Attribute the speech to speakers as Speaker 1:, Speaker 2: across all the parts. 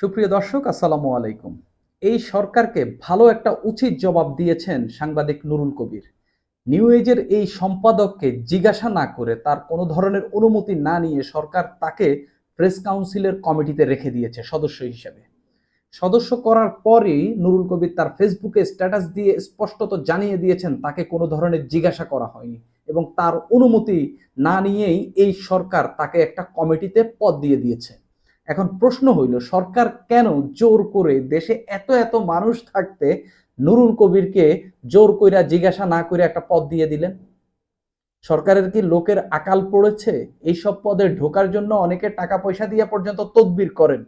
Speaker 1: সুপ্রিয় দর্শক, আসসালামু আলাইকুম। এই সরকারকে ভালো একটা উচিত জবাব দিয়েছেন সাংবাদিক নুরুল কবির। নিউ এজের এই সম্পাদককে জিজ্ঞাসা না করে তার কোনো ধরনের অনুমতি না নিয়ে সরকার তাকে প্রেস কাউন্সিলের কমিটিতে রেখে দিয়েছে সদস্য হিসেবে। সদস্য করার পরেই নুরুল কবির তার ফেসবুকে স্ট্যাটাস দিয়ে স্পষ্টত জানিয়ে দিয়েছেন, তাকে কোনো ধরনের জিজ্ঞাসা করা হয়নি এবং তার অনুমতি না নিয়েই এই সরকার তাকে একটা কমিটিতে পদ দিয়ে দিয়েছে। এখন প্রশ্ন হইল, সরকার কেন জোর করে দেশে এত এত মানুষ থাকতে নুরুল কবিরকে জোর কইরা জিজ্ঞাসা না করে একটা পদ দিয়ে দিলেন? সরকারের কি লোকের আকাল পড়েছে? এইসব পদে ঢোকার জন্য অনেকে টাকা পয়সা দিয়ে পর্যন্ত তদবির করেন।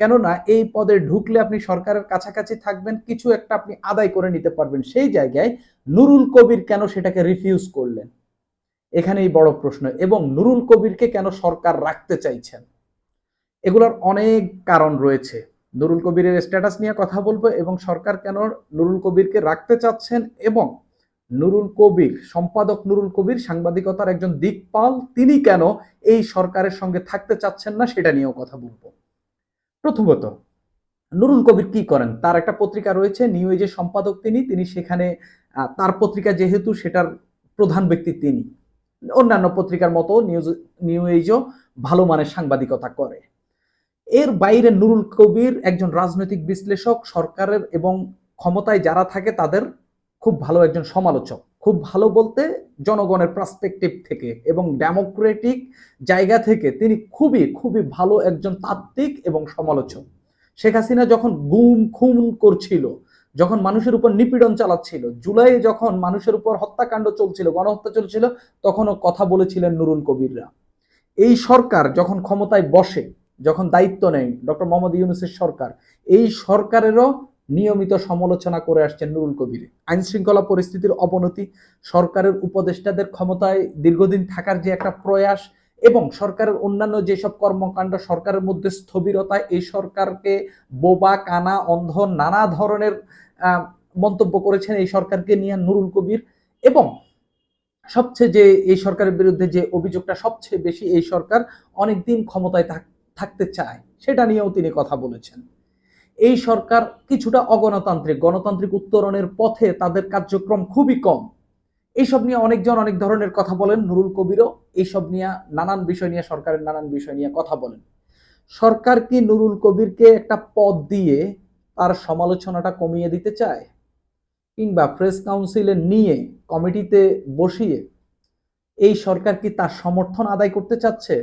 Speaker 1: কেননা, এই পদে ঢুকলে আপনি সরকারের কাছাকাছি থাকবেন, কিছু একটা আপনি আদায় করে নিতে পারবেন। সেই জায়গায় নুরুল কবির কেন সেটাকে রিফিউজ করলেন? এখানেই বড় প্রশ্ন। এবং নুরুল কবিরকে কেন সরকার রাখতে চাইছেন? এগুলোর অনেক কারণ রয়েছে। নুরুল কবিরের স্ট্যাটাস নিয়ে কথা বলব এবং সরকার কেন নুরুল কবিরকে রাখতে চাচ্ছেন এবং নুরুল কবির, সম্পাদক নুরুল কবির, সাংবাদিকতার একজন দিকপাল, তিনি কেন এই সরকারের সঙ্গে থাকতে চাচ্ছেন না সেটা নিয়েও কথা বলব। প্রথমত, নুরুল কবির কি করেন? তার একটা পত্রিকা রয়েছে নিউ এজের সম্পাদক তিনি তিনি সেখানে তার পত্রিকা যেহেতু সেটার প্রধান ব্যক্তি তিনি। অন্যান্য পত্রিকার মতো নিউজ নিউ এজও ভালো মানের সাংবাদিকতা করে। এর বাইরে নুরুল কবির একজন রাজনৈতিক বিশ্লেষক, সরকারের এবং ক্ষমতায় যারা থাকে তাদের খুব ভালো একজন সমালোচক। খুব ভালো বলতে জনগণের পার্সপেক্টিভ থেকে এবং ডেমোক্রেটিক জায়গা থেকে তিনি খুবই খুবই ভালো একজন তাত্ত্বিক এবং সমালোচক। শেখ হাসিনা যখন গুম, খুন করছিল, যখন মানুষের উপর নিপীড়ন চালাচ্ছিল, জুলাই যখন মানুষের উপর হত্যাকাণ্ড চলছিল, গণহত্যা চলছিল, তখনও কথা বলেছিলেন নুরুল কবিররা। এই সরকার যখন ক্ষমতায় বসে যখন দায়িত্ব নেয় ডক্টর মোহাম্মদ ইউনুসের সরকার, এই সরকারেরও নিয়মিত সমালোচনা করে আসছেন নুরুল কবির। আইন শৃঙ্খলা পরিস্থিতির অবনতি, সরকারের উপদেষ্টাদের ক্ষমতায় দীর্ঘদিন থাকার যে একটা প্রয়াস এবং সরকারের অন্যান্য যেসব কর্মকাণ্ড, সরকারের মধ্যে স্থবিরতা, এই সরকারকে বোবা, কানা, অন্ধ নানা ধরনের মন্তব্য করেছেন এই সরকারকে নিয়ে নুরুল কবির এবং সবচেয়ে যে এই সরকারের বিরুদ্ধে যে অভিযোগটা সবচেয়ে বেশি এই সরকার অনেকদিন ক্ষমতায় থাক- থাকতে চায়, সেটা নিয়েও তিনি কথা বলেছেন। এই সরকার কিছুটা অগণতান্ত্রিক, গণতান্ত্রিক উত্তরণের পথে তাদের কার্যক্রম খুবই কম। এইসব নিয়ে অনেকজন অনেক ধরনের কথা বলেন, নুরুল কবিরও এইসব নিয়ে নানান বিষয় নিয়ে, সরকারের নানান বিষয় নিয়ে কথা বলেন। সরকার কি নুরুল কবিরকে একটা পদ দিয়ে তার সমালোচনাটা কমিয়ে দিতে চায়? কিংবা প্রেস কাউন্সিলে নিয়ে কমিটিতে বসিয়ে এই সরকার কি তার সমর্থন আদায় করতে চাচ্ছে?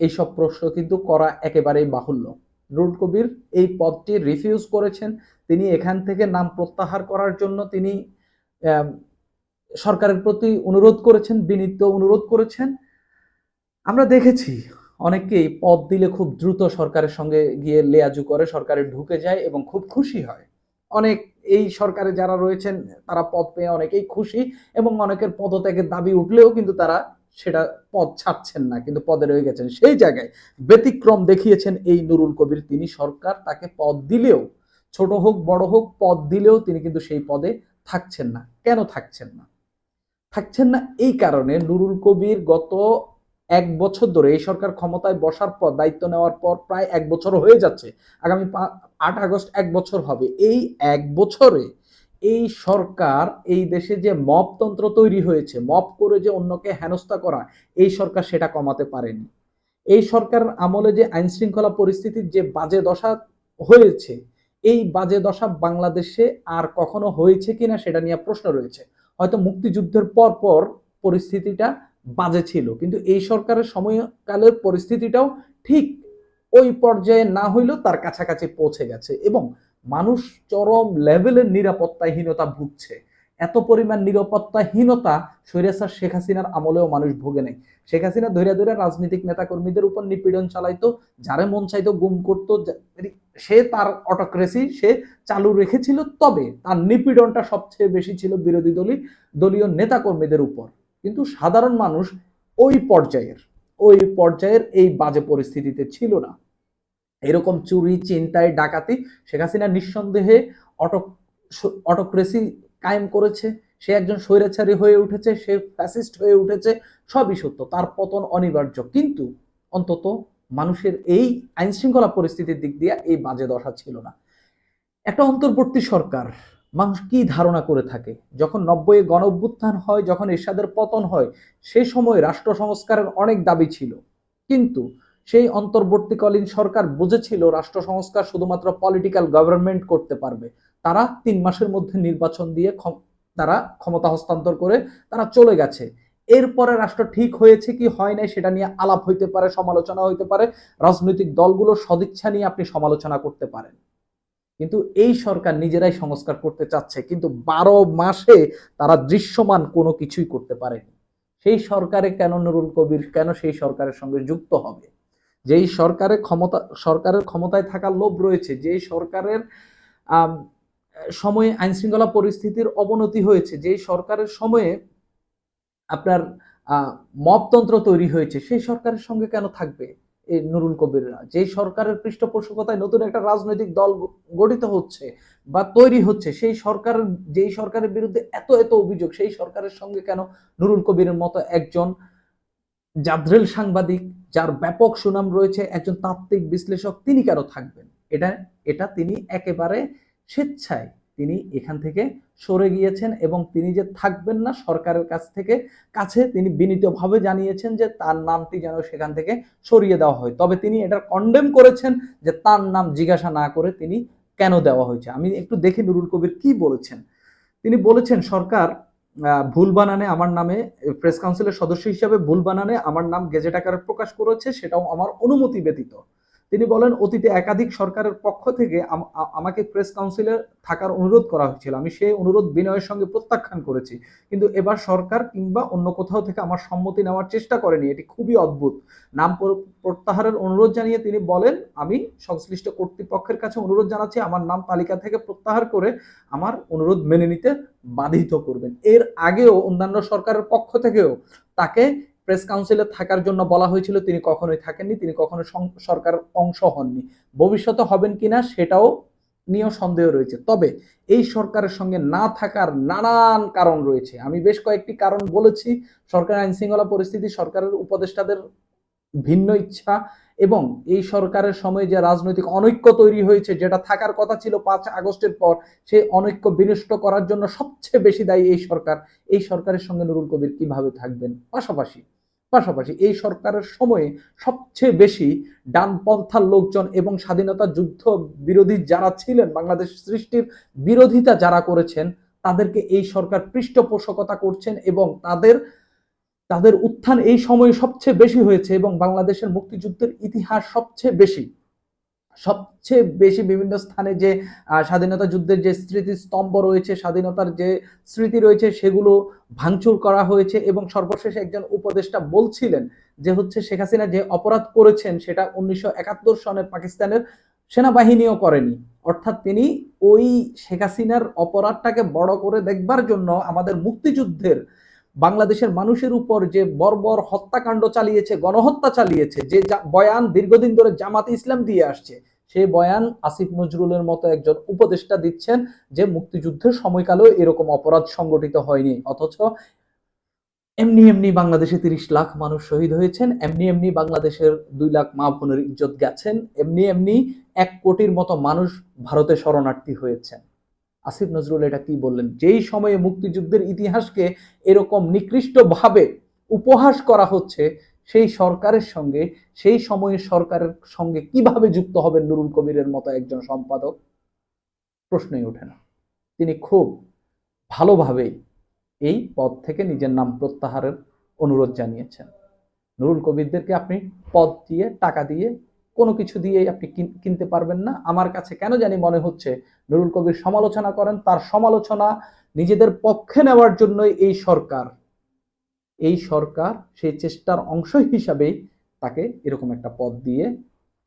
Speaker 1: এইসব প্রশ্ন কিন্তু করা একেবারেই বাহুল্য। নুরুল কবির এই পদটি রিফিউজ করেছেন। তিনি এখান থেকে নাম প্রত্যাহার করার জন্য তিনি সরকারের প্রতি অনুরোধ করেছেন, বিনীত অনুরোধ করেছেন। আমরা দেখেছি অনেকেই পদ দিলে খুব দ্রুত সরকারের সঙ্গে গিয়ে লেয়াজু করে, সরকারে ঢুকে যায় এবং খুব খুশি হয়। অনেক, এই সরকারে যারা রয়েছেন, তারা পদ পেয়ে অনেকেই খুশি এবং অনেকের পদত্যাগের দাবি উঠলেও কিন্তু তারা সেটা পদ ছাড়ছেন না, কিন্তু পদে রয়ে গেছেন। সেই জায়গায় ব্যতিক্রম দেখিয়েছেন এই নুরুল কবির। তিনি সরকার তাকে পদ দিলেও, ছোট হোক, বড় হোক, পদ দিলেও তিনি কিন্তু সেই পদে থাকছেন না। কেন থাকছেন না? থাকছেন না এই কারণে নুরুল কবির গত এক বছর ধরে এই সরকার ক্ষমতায় বসার পর, দায়িত্ব নেওয়ার পর প্রায় এক বছর হয়ে যাচ্ছে। আগামী আট আগস্ট এক বছর হবে। এই এক বছরে এই সরকার, এই দেশে যে মপতন্ত্র তৈরি হয়েছে মপ করে যে অন্যকে হেনস্থা করা, এই সরকার সেটা কমাতে পারেনি। এই সরকার আমলে যে আইন শৃঙ্খলা পরিস্থিতির যে বাজে দশা হয়েছে, এই বাজে দশা বাংলাদেশে আর কখনো হয়েছে কিনা সেটা নিয়ে প্রশ্ন রয়েছে। হয়তো মুক্তিযুদ্ধের পর পর পরিস্থিতিটা বাজে ছিল, কিন্তু এই সরকারের সময়কালের পরিস্থিতিটাও ঠিক ওই পর্যায়ে না হইলেও তার কাছাকাছি পৌঁছে গেছে এবং মানুষ চরম লেভেলের নিরাপত্তাহীনতা ভুগছে। এত পরিমাণ নিরাপত্তাহীনতা স্বৈরাচার শেখ হাসিনার আমলেও মানুষ ভোগে নেই। শেখ হাসিনা ধৈর্য ধৈর্য রাজনৈতিক নেতাকর্মীদের উপর নিপীড়ন চালাইতো, যারে মন চাইতো গুম করতো সে তার অটোক্রেসি সে চালু রেখেছিল, তবে তার নিপীড়নটা সবচেয়ে বেশি ছিল বিরোধী দলীয় দলীয় নেতাকর্মীদের উপর। কিন্তু সাধারণ মানুষ ওই পর্যায়ের ওই পর্যায়ের এই বাজে পরিস্থিতিতে ছিল না। এরকম চুরি চিন্তায় ডাকাতি শেখ হাসিনা নিঃসন্দেহে অটো অটোক্রেসি কায়েম করেছে। সে একজন স্বৈরাচারী হয়ে উঠেছে, সে ফ্যাসিস্ট হয়ে উঠেছে, সবই সত্য। তার পতন অনিবার্য। কিন্তু অন্তত মানুষের এই আইন শৃঙ্খলা পরিস্থিতির দিক দিয়ে এই বাজে দশা ছিল না। একটা অন্তর্বর্তী সরকার, মানুষ কি ধারণা করে থাকে? যখন নব্বই গণ অভ্যুত্থান হয়, যখন এরশাদের পতন হয় সেই সময় রাষ্ট্র সংস্কারের অনেক দাবি ছিল। কিন্তু সেই অন্তর্বর্তীকালীন সরকার বুঝেছিল রাষ্ট্র সংস্কার শুধুমাত্র পলিটিক্যাল গভর্নমেন্ট করতে পারবে। তারা তিন মাসের মধ্যে নির্বাচন দিয়ে তারা ক্ষমতা হস্তান্তর করে তারা চলে গেছে। এরপরে রাষ্ট্র ঠিক হয়েছে কি হয় নাই সেটা নিয়ে আলাপ হইতে পারে, সমালোচনা হইতে পারে, রাজনৈতিক দলগুলো সদিচ্ছা নিয়ে আপনি সমালোচনা করতে পারেন। কিন্তু এই সরকার নিজেরাই সংস্কার করতে চাচ্ছে, কিন্তু বারো মাসে তারা দৃশ্যমান কোনো কিছুই করতে পারেনি। সেই সরকারে কেন নুরুল কবির, কেন সেই সরকারের সঙ্গে যুক্ত হবে? যেই সরকারের ক্ষমতা সরকারের ক্ষমতায় থাকার লোভ রয়েছে যেই সরকারের সময়ে আইন শৃঙ্খলা পরিস্থিতির অবনতি হয়েছে যেই সরকারের সময়ে আপনার আহ, মবতন্ত্র তৈরি হয়েছে সেই সরকারের সঙ্গে কেন থাকবে এই নুরুল কবিররা? যেই সরকারের পৃষ্ঠপোষকতায় নতুন একটা রাজনৈতিক দল গঠিত হচ্ছে বা তৈরি হচ্ছে সেই সরকারের যেই সরকারের বিরুদ্ধে এত এত অভিযোগ সেই সরকারের সঙ্গে কেন নুরুল কবিরের মতো একজন জাদ্রেল সাংবাদিক যার ব্যাপক সুনাম রয়েছে একজন তাত্ত্বিক বিশ্লেষক, তিনি কেন থাকবেন? এটা এটা তিনি একেবারে স্বেচ্ছায় তিনি এখান থেকে সরে গিয়েছেন এবং তিনি যে থাকবেন না সরকারের কাছ থেকে, কাছে তিনি বিনীতভাবে জানিয়েছেন যে তার নামটি যেন সেখান থেকে সরিয়ে দেওয়া হয়। তবে তিনি এটা কন্ডেম করেছেন যে তার নাম জিজ্ঞাসা না করে তিনি কেন দেওয়া হয়েছে। আমি একটু দেখি নুরুল কবির কি বলেছেন? তিনি বলেছেন, সরকার ভুল বানানে আমার নামে প্রেস কাউন্সিলের সদস্য হিসাবে ভুল বানানে আমার নাম গেজেট আকারে প্রকাশ করেছে, সেটাও আমার অনুমতি ব্যতীত। তিনি বলেন, অতীতে একাধিক সরকারের পক্ষ থেকে আমাকে প্রেস কাউন্সিলে থাকার অনুরোধ করা হয়েছিল। আমি সেই অনুরোধ বিনয়ের সঙ্গে প্রত্যাখ্যান করেছি। কিন্তু এবার সরকার কিংবা অন্য কোথাও থেকে আমার সম্মতি নেওয়ার চেষ্টা করেনি। এটি খুবই অদ্ভুত। নাম প্রত্যাহারের অনুরোধ জানিয়ে তিনি বলেন, আমি সংশ্লিষ্ট কর্তৃপক্ষের কাছে অনুরোধ জানাচ্ছি। আমার নাম তালিকা থেকে প্রত্যাহার করে আমার অনুরোধ মেনে নিতে বাধিত করবেন। এর আগেও অন্যান্য সরকারের পক্ষ থেকেও তাকে প্রেস কাউন্সিলে থাকার জন্য বলা হয়েছিল, তিনি কখনোই থাকেননি, তিনি কখনো সরকার অংশ হননি। ভবিষ্যতে হবেন কিনা সেটাও নিয়েও সন্দেহ রয়েছে। তবে এই সরকারের সঙ্গে না থাকার নানান কারণ রয়েছে। আমি বেশ কয়েকটি কারণ বলেছি। সরকার আইন শৃঙ্খলা পরিস্থিতি, সরকারের উপদেষ্টাদের ভিন্ন ইচ্ছা এবং এই সরকারের সময় যে রাজনৈতিক অনৈক্য তৈরি হয়েছে, যেটা থাকার কথা ছিল পাঁচ আগস্টের পর, সেই অনৈক্য বিনষ্ট করার জন্য সবচেয়ে বেশি দায়ী এই সরকার। এই সরকারের সঙ্গে নুরুল কবির কীভাবে থাকবেন? পাশাপাশি পাশাপাশি এই সরকারের সময়ে সবচেয়ে বেশি ডানপন্থার লোকজন এবং স্বাধীনতা যুদ্ধ বিরোধী যারা ছিলেন, বাংলাদেশ সৃষ্টির বিরোধিতা যারা করেছেন, তাদেরকে এই সরকার পৃষ্ঠপোষকতা করছেন এবং তাদের তাদের উত্থান এই সময়ে সবচেয়ে বেশি হয়েছে এবং বাংলাদেশের মুক্তিযুদ্ধের ইতিহাস সবচেয়ে বেশি। সবচেয়ে বেশি বিভিন্ন স্থানে যে স্বাধীনতা যুদ্ধের যে স্মৃতিস্তম্ভ রয়েছে, স্বাধীনতার যে স্মৃতি রয়েছে, সেগুলো ভাঙচুর করা হয়েছে এবং সর্বশেষ একজন উপদেষ্টা বলছিলেন যে হচ্ছে শেখ হাসিনা যে অপরাধ করেছেন, সেটা উনিশশো একাত্তর সনের পাকিস্তানের সেনাবাহিনীও করেনি। অর্থাৎ তিনি ওই শেখ হাসিনার অপরাধটাকে বড় করে দেখবার জন্য আমাদের মুক্তিযুদ্ধের বাংলাদেশের মানুষের উপর যে বর্বর হত্যাকাণ্ড চালিয়েছে, গণহত্যা চালিয়েছে, যে বয়ান দীর্ঘদিন ধরে জামাত ইসলাম দিয়ে আসছে, সেই বয়ান আসিফ নজরুলের মতো একজন উপদেষ্টা দিচ্ছেন যে মুক্তিযুদ্ধের সময়কালেও এরকম অপরাধ সংগঠিত হয়নি। অথচ এমনি এমনি বাংলাদেশে তিরিশ লাখ মানুষ শহীদ হয়েছেন, এমনি এমনি বাংলাদেশের দুই লাখ মা বোনের ইজ্জত গেছেন, এমনি এমনি এক কোটির মতো মানুষ ভারতে শরণার্থী হয়েছেন। আসিফ নজরুল এটা কি বললেন? যেই সময়ে মুক্তিযুদ্ধের ইতিহাসকে এরকম নিকৃষ্টভাবে উপহাস করা হচ্ছে, সেই সরকারের সঙ্গে, সেই সময়ে সরকারের সঙ্গে কীভাবে যুক্ত হবেন নুরুল কবিরের মতো একজন সম্পাদক? প্রশ্নই ওঠে না। তিনি খুব ভালোভাবেই এই পদ থেকে নিজের নাম প্রত্যাহারের অনুরোধ জানিয়েছেন। নুরুল কবিরদেরকে আপনি পদ দিয়ে, টাকা দিয়ে কোনো কিছু দিয়ে আপনি কিন- কিনতে পারবেন না। আমার কাছে কেন জানি মনে হচ্ছে নুরুল কবির সমালোচনা করেন, তার সমালোচনা নিজেদের পক্ষে নেওয়ার জন্যই এই সরকার। এই সরকার সেই চেষ্টার অংশ হিসাবেই তাকে এরকম একটা পদ দিয়ে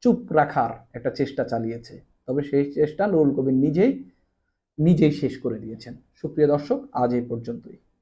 Speaker 1: চুপ রাখার একটা চেষ্টা চালিয়েছে। তবে সেই চেষ্টা নুরুল কবির নিজেই নিজেই শেষ করে দিয়েছেন। সুপ্রিয় দর্শক, আজ এই পর্যন্তই।